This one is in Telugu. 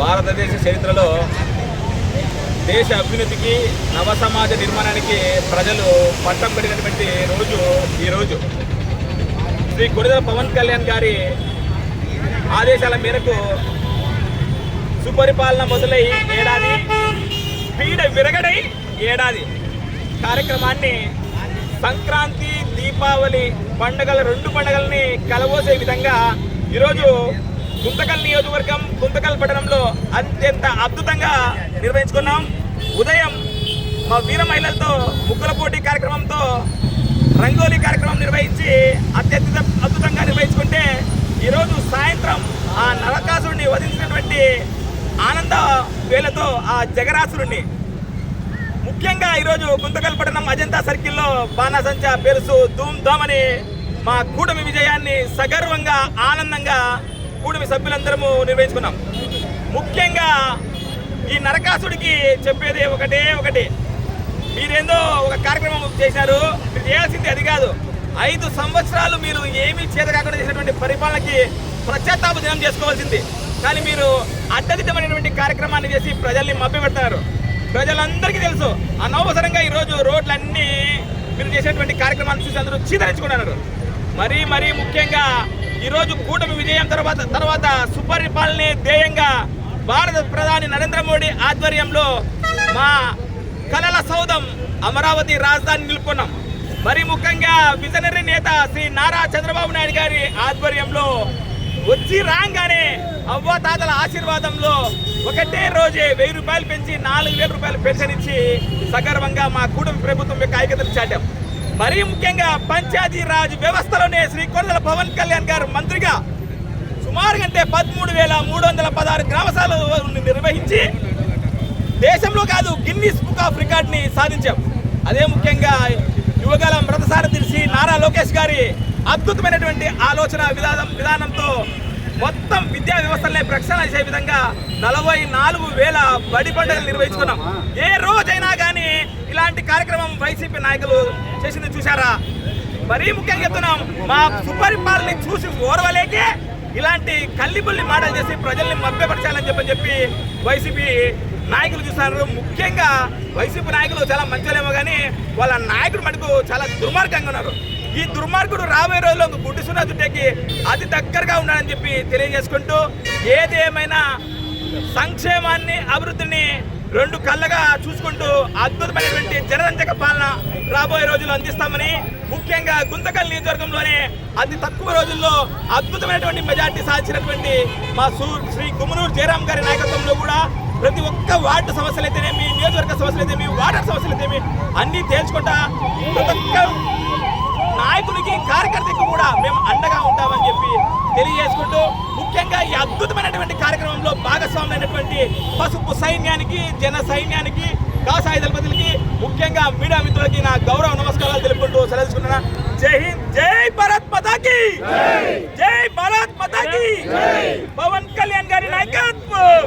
భారతదేశ చరిత్రలో దేశ అభ్యున్నతికి నవ సమాజ నిర్మాణానికి ప్రజలు పట్టం కట్టినటువంటి రోజు ఈరోజు శ్రీ కొడిదల పవన్ కళ్యాణ్ గారి ఆదేశాల మేరకు సుపరిపాలన మొదలై ఏడాది పీడ విరగడై ఏడాది కార్యక్రమాన్ని సంక్రాంతి దీపావళి పండుగల రెండు పండుగల్ని కలవోసే విధంగా ఈరోజు గుంతకల్ నియోజకవర్గం గుంతకల్ పట్టణంలో అత్యంత అద్భుతంగా నిర్వహించుకున్నాం. ఉదయం మా వీర మహిళలతో ముగ్గుల పోటీ కార్యక్రమంతో రంగోలీ కార్యక్రమం నిర్వహించి అత్యంత అద్భుతంగా నిర్వహించుకుంటే ఈరోజు సాయంత్రం ఆ నరకాసుడిని వధించినటువంటి ఆనంద వేలతో ఆ జగరాసురుణ్ణి. ముఖ్యంగా ఈరోజు గుంతకల్ పట్టణం అజంతా సర్కిల్లో బాణాసంచ పెరుసు ధూమ్ ధామ్ అని మా కూటమి విజయాన్ని సగర్వంగా ఆనందంగా కూడిమి సభ్యులందరము నిర్వహించుకున్నాం. ముఖ్యంగా ఈ నరకాసుడికి చెప్పేది ఒకటే ఒకటి. మీరేందో ఒక కార్యక్రమం చేశారు మీరు చేయాల్సింది అది కాదు. ఐదు సంవత్సరాలు మీరు ఏమీ చేత కాకుండా చేసినటువంటి పరిపాలనకి ప్రత్యాతాప దినం చేసుకోవాల్సింది. కానీ మీరు అడ్డదిద్దమైనటువంటి కార్యక్రమాన్ని చేసి ప్రజల్ని మభ్యపెడుతున్నారు ప్రజలందరికీ తెలుసు అనవసరంగా ఈరోజు రోడ్లన్నీ మీరు చేసినటువంటి కార్యక్రమాలు చూసి అందరూ చీదరించుకున్నారు. మరీ మరీ ముఖ్యంగా ఈరోజు కూటమి విజయం తర్వాత తర్వాత సుపరిపాలనే ధ్యేయంగా భారత ప్రధాని నరేంద్ర మోడీ ఆధ్వర్యంలో మా కలల సౌధం అమరావతి రాజధాని నిలుపుకున్నాం. మరి ముఖ్యంగా విజనరీ నేత శ్రీ నారా చంద్రబాబు నాయుడు గారి ఆధ్వర్యంలో వచ్చి రాగానే అవ్వతాతల ఆశీర్వాదంలో ఒకటే రోజే వెయ్యి రూపాయలు పెంచి నాలుగు వేల రూపాయలు పెన్షన్ ఇచ్చి సగర్వంగా మా కూటమి ప్రభుత్వం యొక్క ఐక్యతను చాటాం. మరీ ముఖ్యంగా పంచాయతీ రాజ్ వ్యవస్థలోనే శ్రీ కొనదల పవన్ కళ్యాణ్ గారు మంత్రిగా సుమారు అంటే పదమూడు వేల మూడు వందల పదహారు గ్రామశాల నిర్వహించి దేశంలో కాదు గిన్నీస్ బుక్ ఆఫ్ రికార్డ్ని సాధించాం. అదే ముఖ్యంగా యువగల మృతసారథి శ్రీ నారా లోకేష్ గారి అద్భుతమైనటువంటి ఆలోచన విధానం విధానంతో మొత్తం విద్యా వ్యవస్థలనే ప్రక్షాళన చేసే విధంగా నలభై నాలుగు వేల బడి పండుగలు నిర్వహించుకున్నాం. ఏ రోజైనా కానీ ఇలాంటి కార్యక్రమం వైసీపీ నాయకులు చేసింది చూసారా మరీ ముఖ్యంగా చెప్తున్నాం మా సుపరిపాలన చూసి ఓర్వలేకే ఇలాంటి కల్లిబుల్లి మాటలు చేసి ప్రజల్ని మభ్యపరచాలని చెప్పని చెప్పి వైసీపీ నాయకులు చూసారు ముఖ్యంగా వైసీపీ నాయకులు చాలా మంచిలేమో కానీ వాళ్ళ నాయకుడు మటుకు చాలా దుర్మార్గంగా ఉన్నారు. ఈ దుర్మార్గుడు రాబోయే రోజుల్లో గుడ్డు సున్నా చుట్టేకి అతి దగ్గరగా ఉన్నాడని చెప్పి తెలియజేసుకుంటూ ఏదేమైనా సంక్షేమాన్ని అభివృద్ధిని రెండు కళ్ళగా చూసుకుంటూ అద్భుతమైనటువంటి జనరంజక పాలన రాబోయే రోజుల్లో అందిస్తామని ముఖ్యంగా గుంతకల్ నియోజకవర్గంలోనే అతి తక్కువ రోజుల్లో అద్భుతమైనటువంటి మెజార్టీ సాధించినటువంటి మా సూ శ్రీ గుమ్మనూరు జయరాం గారి నాయకత్వంలో కూడా ప్రతి ఒక్క వార్డు సమస్యలు అయితేనేమి నియోజకవర్గ సమస్యలు అయితేమి వార్డర్ సమస్యలు అయితేమి అన్నీ తేల్చుకుంటా ప్రతి ఒక్క నాయకునికి కార్యకర్తకి కూడా సైన్యానికి జన సైన్యానికి కాసాయి బదులకి ముఖ్యంగా మీడియా మిత్రులకి నా గౌరవ నమస్కారాలు తెలుపుకుంటూ సెలవుకున్నా జై హింద్ జై భారత్ మతాకి! జై భారత్ మతాకి! పవన్ కళ్యాణ్ గారి నాయకత్వం!